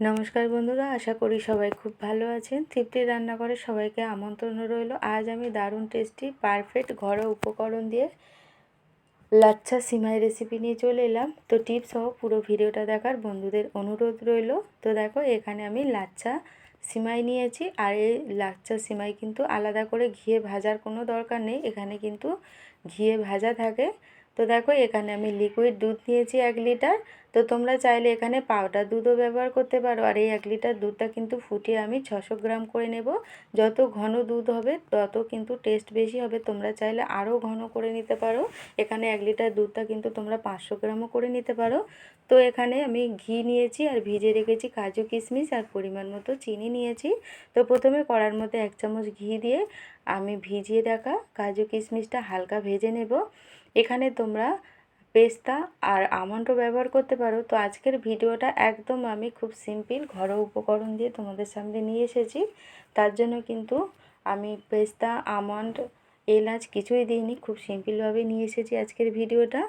নমস্কার বন্ধুরা, আশা করি সবাই খুব ভালো আছেন। তৃপ্তি রান্নাঘরে সবাইকে আমন্ত্রণ রইল। আজ আমি দারুণ টেস্টি পারফেক্ট ঘরোয়া উপকরণ দিয়ে লাচ্ছা সিমাই রেসিপি নিয়ে চলে এলাম। তো টিপস সহ পুরো ভিডিওটা দেখার বন্ধুদের অনুরোধ রইল। তো দেখো, এখানে আমি লাচ্ছা সিমাই নিয়েছি। আর এই লাচ্ছা সিমাই কিন্তু আলাদা করে ঘিয়ে ভাজার কোনো দরকার নেই। এখানে কিন্তু ঘিয়ে ভাজা থাকে। তো দেখো এখানে আমি লিকুইড দুধ নিয়েছি এক লিটার তো তোমরা চাইলে এখানে পাউডার দুধও ব্যবহার করতে পারো। আর এই এক লিটার দুধটা কিন্তু ফুটিয়ে আমি ছশো গ্রাম করে নেব। যত ঘন দুধ হবে, তত কিন্তু টেস্ট বেশি হবে। তোমরা চাইলে আরও ঘন করে নিতে পারো। এখানে এক লিটার দুধটা কিন্তু তোমরা পাঁচশো গ্রামও করে নিতে পারো। তো এখানে আমি ঘি নিয়েছি আর ভিজে রেখেছি কাজু কিশমিশ আর পরিমাণ মতো চিনি নিয়েছি। তো প্রথমে কড়ার মধ্যে এক চামচ ঘি দিয়ে আমি ভিজিয়ে রাখা কাজু কিশমিশটা হালকা ভেজে নেব। এখানে তোমরা পেস্তা আর আমন্ডও ব্যবহার করতে পারো। তো আজকের ভিডিওটা একদম আমি খুব সিম্পল ঘরোয়া উপকরণ দিয়ে তোমাদের সামনে নিয়ে এসেছি। তার জন্য কিন্তু আমি পেস্তা, আমন্ড, এলাচ কিছুই দিইনি। খুব সিম্পলভাবে নিয়ে এসেছি আজকের ভিডিওটা।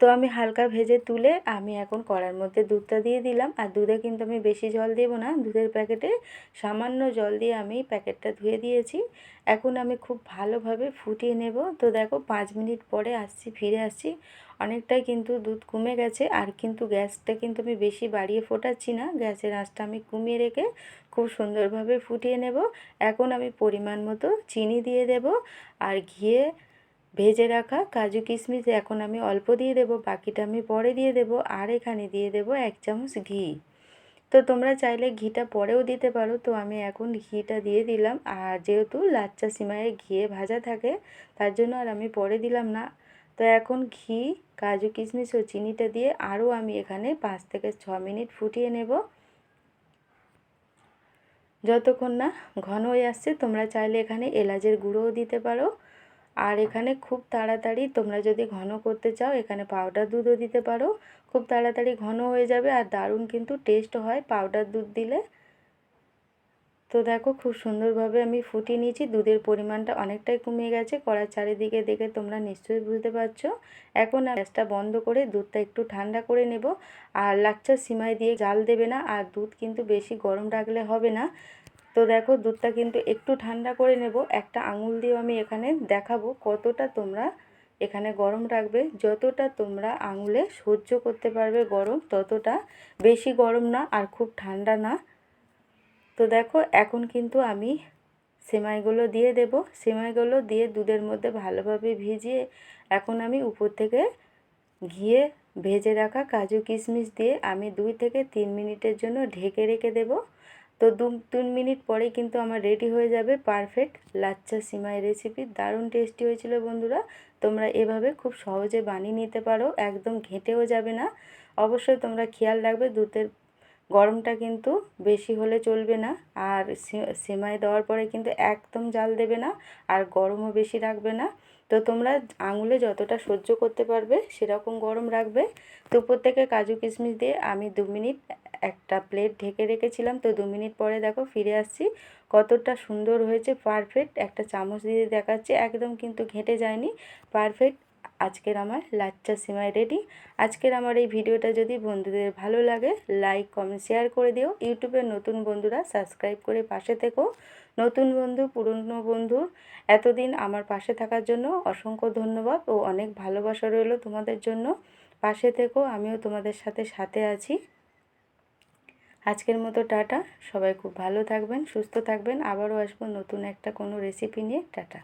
তো আমি হালকা ভেজে তুলে আমি এখন কড়ার মধ্যে দুধটা দিয়ে দিলাম। আর দুধে কিন্তু আমি বেশি জল দেবো না। দুধের প্যাকেটে সামান্য জল দিয়ে আমি প্যাকেটটা ধুয়ে দিয়েছি। এখন আমি খুব ভালোভাবে ফুটিয়ে নেব। তো দেখো পাঁচ মিনিট পরে আসছি, ফিরে আসছি। অনেকটাই কিন্তু দুধ কমে গেছে। আর কিন্তু গ্যাসটা কিন্তু আমি বেশি বাড়িয়ে ফোটাচ্ছি না। গ্যাসের আঁচটা আমি কমিয়ে রেখে খুব সুন্দরভাবে ফুটিয়ে নেব। এখন আমি পরিমাণ মতো চিনি দিয়ে দেব। আর ঘিয়ে ভেজে রাখা কাজু কিশমিশ এখন আমি অল্প দিয়ে দেব, বাকিটা আমি পরে দিয়ে দেব, আর এখানে দিয়ে দেব এক চামচ ঘি। তো তোমরা চাইলে ঘিটা পরেও দিতে পারো, তো আমি এখন ঘিটা দিয়ে দিলাম। আর যেহেতু লাচ্চা সিমাইয়ে ঘিয়ে ভাজা থাকে, তার জন্য আর আমি পরে দিলাম না। তো এখন ঘি, কাজু কিশমিশ ও চিনিটা দিয়ে আরও আমি এখানে পাঁচ থেকে ছ মিনিট ফুটিয়ে নেব। যতক্ষণ না ঘন হয়ে আসছে, তোমরা চাইলে এখানে এলাচের গুঁড়োও দিতে পারো। আর এখানে খুব তাড়াতাড়ি তোমরা যদি ঘন করতে চাও, এখানে পাউডার দুধও দিতে পারো। খুব তাড়াতাড়ি ঘন হয়ে যাবে আর দারুণ কিন্তু টেস্ট হয় পাউডার দুধ দিলে। তো দেখো খুব সুন্দরভাবে আমি ফুটিয়ে নিয়েছি, দুধের পরিমাণটা অনেকটাই কমে গেছে, কড়ার চারিদিকে দেখে তোমরা নিশ্চয়ই বুঝতে পারছ। এখন গ্যাসটা বন্ধ করে দুধটা একটু ঠান্ডা করে নেব। আর লাচ্চা সিমাই দিয়ে জাল দেবে না, আর দুধ কিন্তু বেশি গরম রাখলে হবে না। তো দেখো দুধটা কিন্তু একটু ঠান্ডা করে নেব। একটা আঙুল দিয়েও আমি এখানে দেখাবো কতটা তোমরা এখানে গরম রাখবে। যতটা তোমরা আঙুলে সহ্য করতে পারবে গরম, ততটা বেশি গরম না আর খুব ঠান্ডা না। তো দেখো এখন কিন্তু আমি সেমাইগুলো দিয়ে দেব। সেমাইগুলো দিয়ে দুধের মধ্যে ভালোভাবে ভিজিয়ে এখন আমি উপর থেকে ঘিয়ে ভেজে রাখা কাজু কিশমিশ দিয়ে আমি দুই থেকে তিন মিনিটের জন্য ঢেকে রেখে দেবো। তো দু তিন মিনিট পরে কিন্তু আমার রেডি হয়ে যাবে পারফেক্ট লাচ্চা সিমাই রেসিপি দারুণ টেস্টি হয়েছিল বন্ধুরা। তোমরা এভাবে খুব সহজে বানিয়ে নিতে পারো, একদম ঘেঁটেও যাবে না। অবশ্যই তোমরা খেয়াল রাখবে, দুধের গরমটা কিন্তু বেশি হলে চলবে না। আর সেমাই দেওয়ার পরে কিন্তু একদম জাল দেবে না আর গরমও বেশি রাখবে না। তো তোমরা আঙুলে যতটা সহ্য করতে পারবে সেরকম গরম রাখবে। তো উপর থেকে কাজু কিশমিশ দিয়ে আমি দু মিনিট একটা প্লেট ঢেকে রেখেছিলাম। তো দু মিনিট পরে দেখো ফিরে আসছি। কতটা সুন্দর হয়েছে, পারফেক্ট। একটা চামচ দিয়ে দেখাচ্ছে, একদম কিন্তু ঘেঁটে যায়নি। পারফেক্ট আজকের আমার লাচ্চা সিমাই রেডি। আজকের আমার এই ভিডিওটা যদি বন্ধুদের ভালো লাগে লাইক কমেন্ট শেয়ার করে দিও। ইউটিউবের নতুন বন্ধুরা সাবস্ক্রাইব করে পাশে থেকো। নতুন বন্ধু, পুরনো বন্ধু, এতদিন আমার পাশে থাকার জন্য অসংখ্য ধন্যবাদ ও অনেক ভালোবাসা রইল তোমাদের জন্য। পাশে থেকো, আমিও তোমাদের সাথে সাথে আছি। আজকের মতো টাটা। সবাই খুব ভালো থাকবেন, সুস্থ থাকবেন। আবারও আসব নতুন একটা কোনো রেসিপি নিয়ে। টাটা।